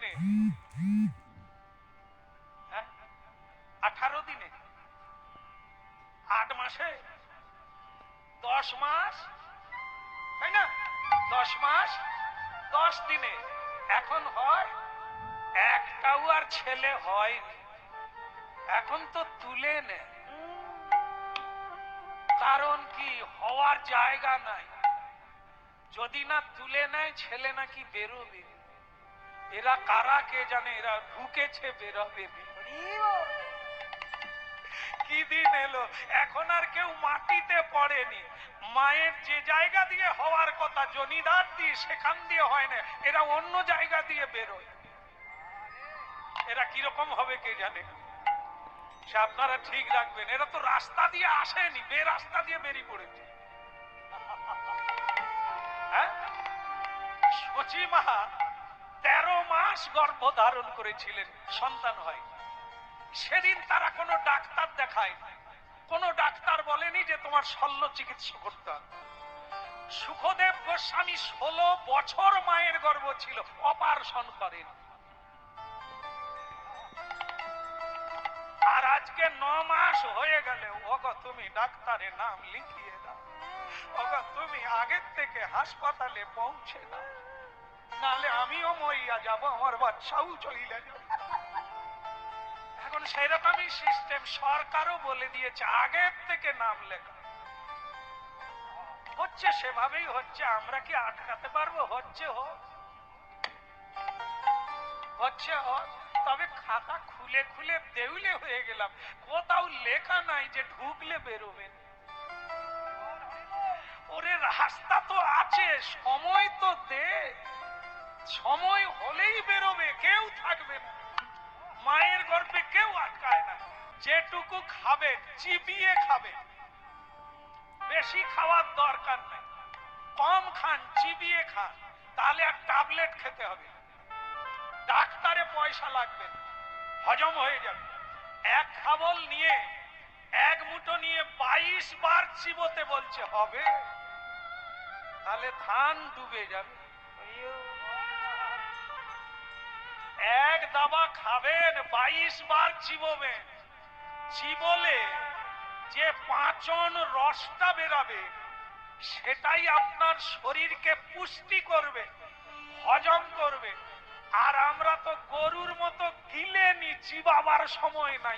দিনে? হ্যাঁ? আঠারো দিনে? আট মাসে? দশ মাস? তাই না? দশ মাস? দশ দিনে। এখন হয়, একটাও আর ছেলে হয়নি। এখন তো তুলে নে। কারণ কি? হওয়ার জায়গা নাই। যদি না তুলে নেয়, ছেলে নাকি বেরোবে। এরা কারা কে জানে? এরা ঢুকেছে বেরোবে কি দিন এলো? এখন আর কেউ মাটিতে পড়েনি। মায়ের যে জায়গা দিয়ে হওয়ার কথা জনিদার দিয়ে সেখান দিয়ে হয় না। এরা অন্য জায়গা দিয়ে বেরোয়। এরা কীরকম হবে কে জানে? সে আপনারা ঠিক রাখবেন। এরা তো রাস্তা দিয়ে আসেনি বে রাস্তা দিয়ে বেরিয়ে পড়েছে। হ্যাঁ? সচি মা তেরো মাস গর্ভ ধারণ করেছিলেন, সন্তান হয়। সেদিন তারা কোনো ডাক্তার দেখায় কোন ডাক্তার বলেনি যে তোমার শল্য চিকিৎসা করতে হবে। সুখদেব গোস্বামী ষোলো বছর মায়ের গর্ভ ছিল, অপারেশন করেন। আর আজকে ন মাস হয়ে গেলে ওগো তুমি ডাক্তারের নাম লিখিয়ে দাও। ওগো তুমি আগের থেকে হাসপাতালে পৌঁছে দাও। নালে আমিও মরিয়া যাব, আমার বাচ্চাও চলিলে যাবে। এখন সেরকমই সিস্টেম সরকারও বলে দিয়েছে, আগের থেকে নাম লেখা। হচ্ছে সেভাবেই হচ্ছে, আমরা কি আটকাতে পারব? হচ্ছে হোক। হচ্ছে হোক। তবে খাতা খুলে খুলে দেউলে হয়ে গেলাম। কোথাও লেখা নাই যে ঢুকলে বেরোবেন ওরে রাস্তা তো আছে, সময় তো দে। সময় হলেই বেরোবে, কেউ থাকবে না। মায়ের গর্ভে কেউ আটকায় না। যেটুকু খাবে, চিবিয়ে খাবে। বেশি খাওয়ার দরকার নেই। কম খান, চিবিয়ে খান। তাহলে আর ট্যাবলেট খেতে হবে ডাক্তারে পয়সা লাগবে হজম হয়ে যাবে। এক খাবল নিয়ে, এক মুঠো নিয়ে বাইশ বার চিবোতে বলছে, হবে? তাহলে ধান ডুবে যাবে। দাবা খাবেন, বাইশ বার চিবোবেন। চিবলে যে পাচন রসটা বেরাবে, সেটাই আপনার শরীরকে পুষ্টি করবে, হজম করবে। আর আমরা তো গরুর মতো গিলে নি চিবাবার সময় নাই।